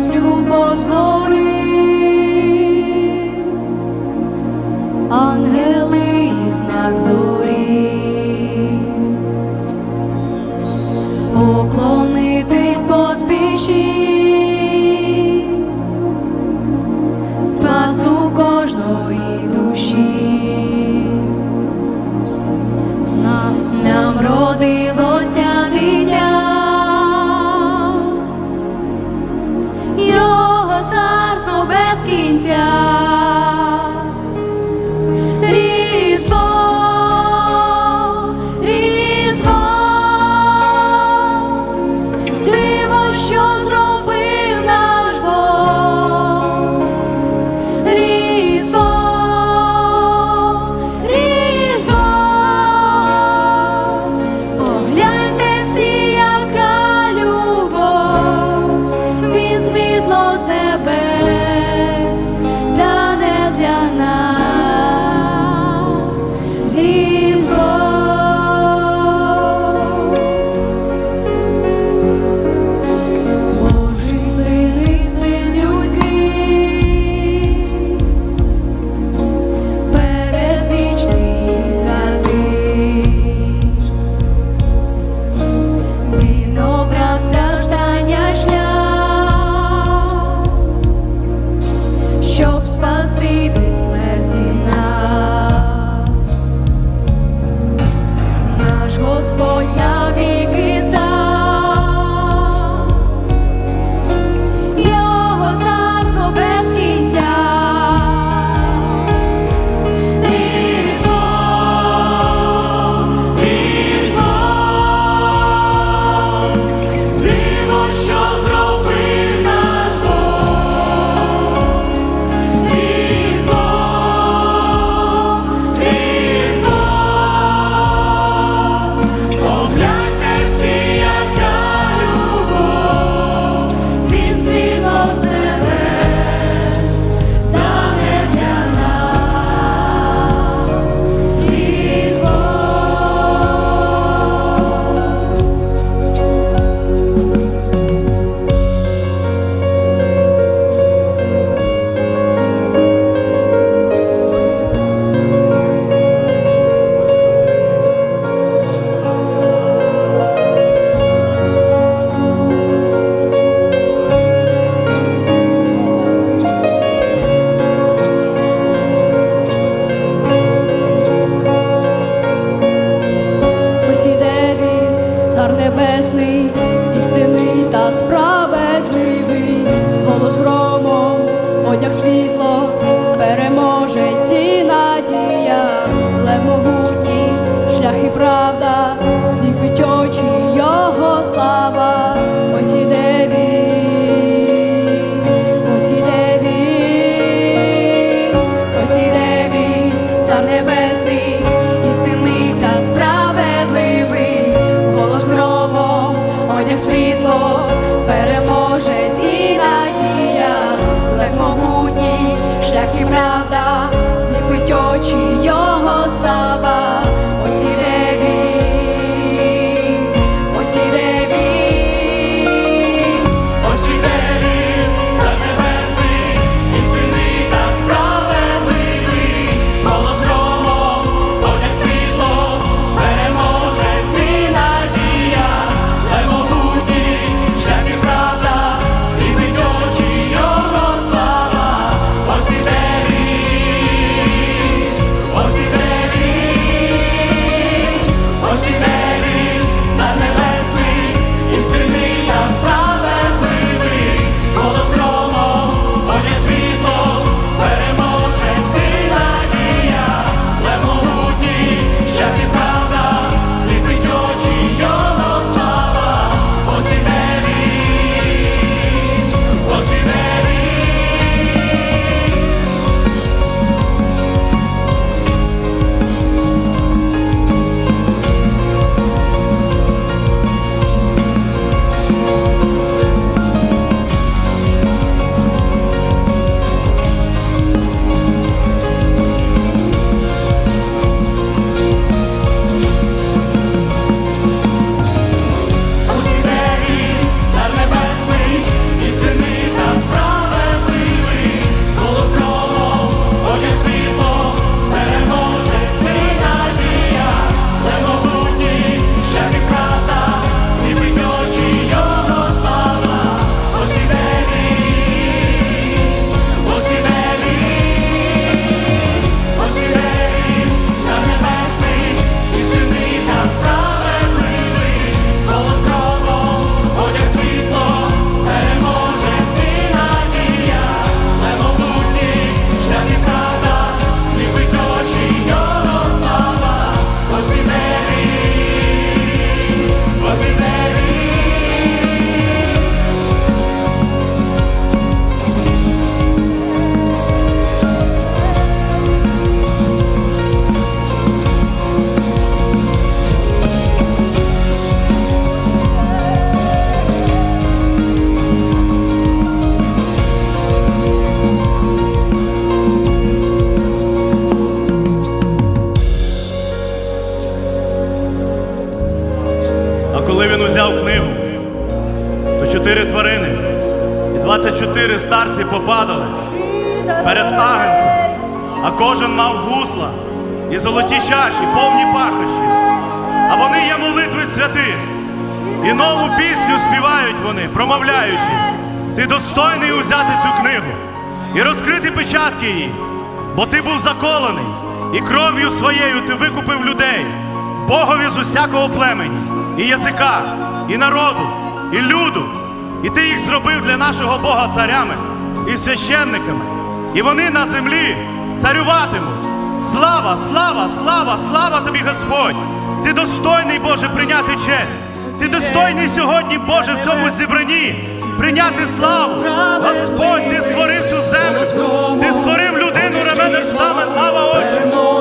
Дасть любов згори, ангели і знак зорі, поклонитись поспішіть. голос громом, одяг світло, переможе ці надія, лемогутні шлях і правда. Jackie Prawda. 24 старці попадали перед агенцем, а кожен мав гусла і золоті чаші, повні пахощі. А вони є молитви святих. І нову пісню співають вони, промовляючи. Ти достойний узяти цю книгу і розкрити печатки її, бо ти був заколений, і кров'ю своєю ти викупив людей, Богові з усякого племені, і язика, і народу, і люду. І ти їх зробив для нашого Бога царями і священниками. І вони на землі царюватимуть. Слава, слава, слава, слава тобі, Господь! Ти достойний, Боже, прийняти честь. Ти достойний сьогодні, Боже, в цьому зібранні прийняти славу. Господь, ти створив цю землю, ти створив людину, ременеш саме, слава Отче.